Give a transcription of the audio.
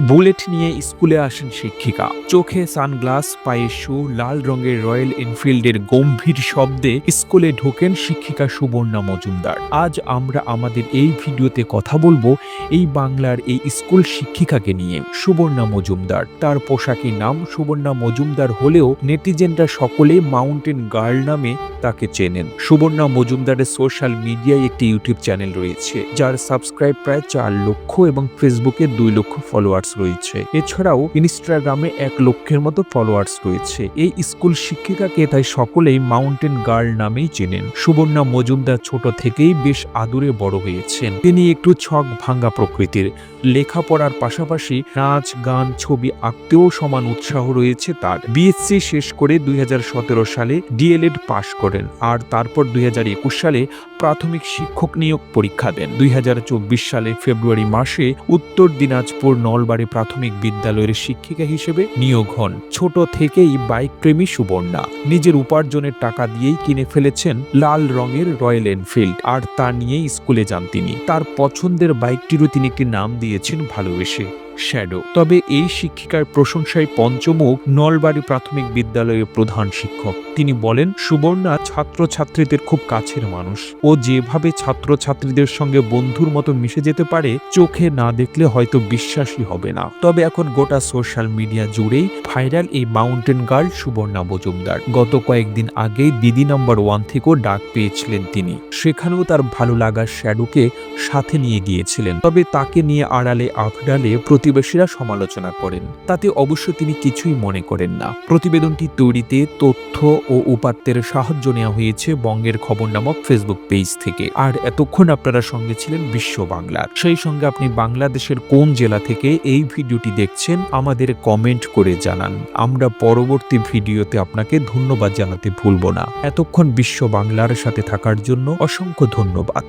Bullet নিয়ে স্কুলে আসেন শিক্ষিকা। চোখে সানগ্লাস, পায়ে শু, লাল রঙের রয়্যাল এনফিল্ডের গম্ভীর শব্দে স্কুলে ঢোকেন শিক্ষিকা সুবর্ণা মজুমদার। আজ আমরা আমাদের এই ভিডিওতে কথা বলব এই বাংলার এই স্কুল শিক্ষিকাকে নিয়ে, সুবর্ণা মজুমদার। তার পোশাকি নাম সুবর্ণা মজুমদার হলেও নেটিজেনরা সকলে মাউন্টেন গার্ল নামে তাকে চেনেন। সুবর্ণা মজুমদারের সোশ্যাল মিডিয়ায় একটি ইউটিউব চ্যানেল রয়েছে, যার সাবস্ক্রাইব প্রায় চার লক্ষ এবং ফেসবুকে দুই লক্ষ ফলোয়ার্স রয়েছে। এছাড়াও ইনস্টাগ্রামে এক লক্ষের মতো ফলোয়ার্স রয়েছে। এই স্কুল শিক্ষিকাকে তাই সকলেই মাউন্টেন গার্ল নামেই চেনেন। সুবর্ণা মজুমদার ছোট থেকেই বেশ আদুরে বড় হয়েছেন। তিনি একটু ছক ভাঙ্গা প্রকৃতির। লেখাপড়ার পাশাপাশি নাচ, গান, ছবি আঁকতেও সমান উৎসাহ রয়েছে তার। বিএসসি শেষ করে দুই হাজার সতেরো সালে ডিএলএড পাশ করেন আর তারপর দুই হাজার একুশ সালে প্রাথমিক শিক্ষক নিয়োগ পরীক্ষা দেন। দুই হাজার চব্বিশ সালে ফেব্রুয়ারি মাসে উত্তর দিনাজপুর নলবাড়ি প্রাথমিক বিদ্যালয়ের শিক্ষিকা হিসেবে নিয়োগ হন। ছোট থেকেই বাইক প্রেমী সুবর্ণা। নিজের উপার্জনের টাকা দিয়েই কিনে ফেলেছেন লাল রঙের রয়্যাল এনফিল্ড, আর তা নিয়েই স্কুলে যান তিনি। তার পছন্দের বাইকটিরও তিনি একটি নাম দিয়েছেন ভালোবেসে। শ্যাডো। তবে এই শিক্ষিকার প্রশংসায় পঞ্চমুখ নলবাড়ি প্রাথমিক বিদ্যালয়ের প্রধান শিক্ষক। তিনি বলেন, সুবর্ণা ছাত্রছাত্রীদের খুব কাছের মানুষ। ও যেভাবে ছাত্রছাত্রীদের সঙ্গে বন্ধুর মতো মিশে যেতে পারে, চোখে না দেখলে হয়তো বিশ্বাসই হবে না। তবে এখন গোটা সোশ্যাল মিডিয়া জুড়েই ভাইরাল এই মাউন্টেন গার্ল সুবর্ণা মজুমদার। গত কয়েকদিন আগেই দিদি নাম্বার ওয়ান থেকেও ডাক পেয়েছিলেন তিনি। সেখানেও তার ভালো লাগার শ্যাডোকে সাথে নিয়ে গিয়েছিলেন। তবে তাকে নিয়ে আড়ালে আখড়ালে প্রতিবেশীরা সমালোচনা করেন। তাতে অবশ্য তিনি কিছুই মনে করেন না। প্রতিবেদনটি তৈরিতে তথ্য ও উপাত্তের সাহায্য নেওয়া হয়েছে বঙ্গের খবর নামক ফেসবুক পেজ থেকে। আর এতক্ষণ আপনারা সঙ্গে ছিলেন বিশ্ব বাংলার সেই সঙ্গে আপনি বাংলাদেশের কোন জেলা থেকে এই ভিডিওটি দেখছেন, আমাদের কমেন্ট করে জানান। আমরা পরবর্তী ভিডিওতে আপনাকে ধন্যবাদ জানাতে ভুলব না। এতক্ষণ বিশ্ব বাংলার সাথে থাকার জন্য অসংখ্য ধন্যবাদ।